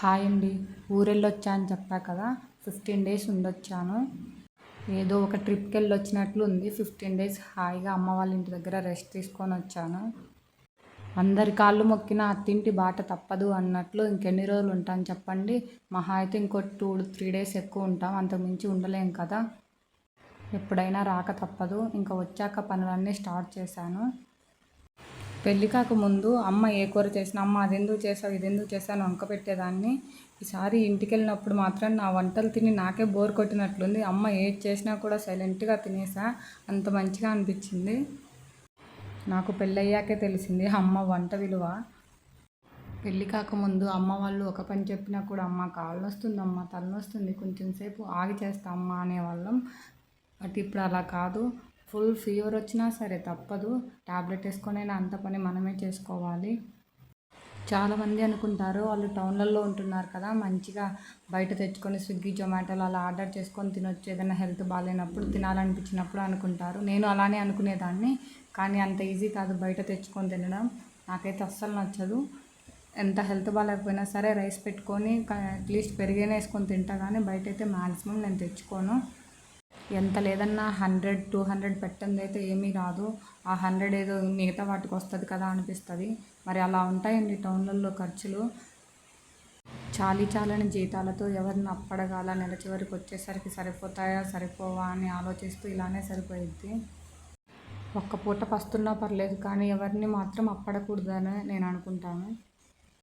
Hi అండి. ఊరెళ్ళొచ్చా అని చెప్పా కదా. ఫిఫ్టీన్ డేస్ ఉండొచ్చాను. ఏదో ఒక ట్రిప్కి వెళ్ళి వచ్చినట్లు ఉంది. ఫిఫ్టీన్ డేస్ హాయిగా అమ్మ వాళ్ళ ఇంటి దగ్గర రెస్ట్ తీసుకొని వచ్చాను. అందరి కాళ్ళు మొక్కిన అత్తింటి బాట తప్పదు అన్నట్లు ఇంకెన్ని రోజులు ఉంటాను చెప్పండి. మహా అయితే ఇంకో టూ త్రీ డేస్ ఎక్కువ ఉంటాం. అంతకుమించి ఉండలేం కదా. ఎప్పుడైనా రాక తప్పదు. ఇంకా వచ్చాక పనులన్నీ స్టార్ట్ చేశాను. పెళ్ళి కాకముందు అమ్మ ఏ కూర చేసినా అమ్మ అది ఎందుకు చేసావు ఇది ఎందుకు చేసావు వంక పెట్టేదాన్ని. ఈసారి ఇంటికి వెళ్ళినప్పుడు మాత్రం నా వంటలు తిని నాకే బోర్ కొట్టినట్లుంది. అమ్మ ఏది చేసినా కూడా సైలెంట్గా తినేసా. అంత మంచిగా అనిపించింది. నాకు పెళ్ళయ్యాకే తెలిసింది అమ్మ వంట విలువ. పెళ్ళి కాకముందు అమ్మ వాళ్ళు ఒక పని చెప్పినా కూడా అమ్మ కాళ్ళు వస్తుంది అమ్మ తలనొస్తుంది. కొంచెం సేపు ఆగి చేస్తా అమ్మ అనేవాళ్ళం. బట్ ఇప్పుడు అలా కాదు. ఫుల్ ఫీవర్ వచ్చినా సరే తప్పదు. ట్యాబ్లెట్ వేసుకొనైనా అంత పని మనమే చేసుకోవాలి. చాలామంది అనుకుంటారు వాళ్ళు టౌన్లలో ఉంటున్నారు కదా మంచిగా బయట తెచ్చుకొని స్విగ్గీ జొమాటోలో అలా ఆర్డర్ చేసుకొని తినొచ్చు ఏదైనా హెల్త్ బాగాలేనప్పుడు తినాలనిపించినప్పుడు అనుకుంటారు. నేను అలానే అనుకునేదాన్ని కానీ అంత ఈజీ కాదు బయట తెచ్చుకొని తినడం. నాకైతే అస్సలు నచ్చదు. ఎంత హెల్త్ బాగాలేకపోయినా సరే రైస్ పెట్టుకొని అట్లీస్ట్ పెరిగైనా వేసుకొని తింటా కానీ బయట అయితే మ్యాక్సిమం నేను తెచ్చుకోను. ఎంత లేదన్నా హండ్రెడ్ టూ హండ్రెడ్ పెట్టింది అయితే ఏమీ రాదు. ఆ హండ్రెడ్ ఏదో మిగతా వాటికి వస్తుంది కదా అనిపిస్తుంది. మరి అలా ఉంటాయండి టౌన్లలో ఖర్చులు. చాలీ చాలని జీతాలతో ఎవరిని అప్పడగాల నెల చివరికి వచ్చేసరికి సరిపోతాయా సరిపోవా అని ఆలోచిస్తూ ఇలానే సరిపోయిద్ది. ఒక్క పూట పస్తున్నా పర్లేదు కానీ ఎవరిని మాత్రం అప్పడకూడదని నేను అనుకుంటాను.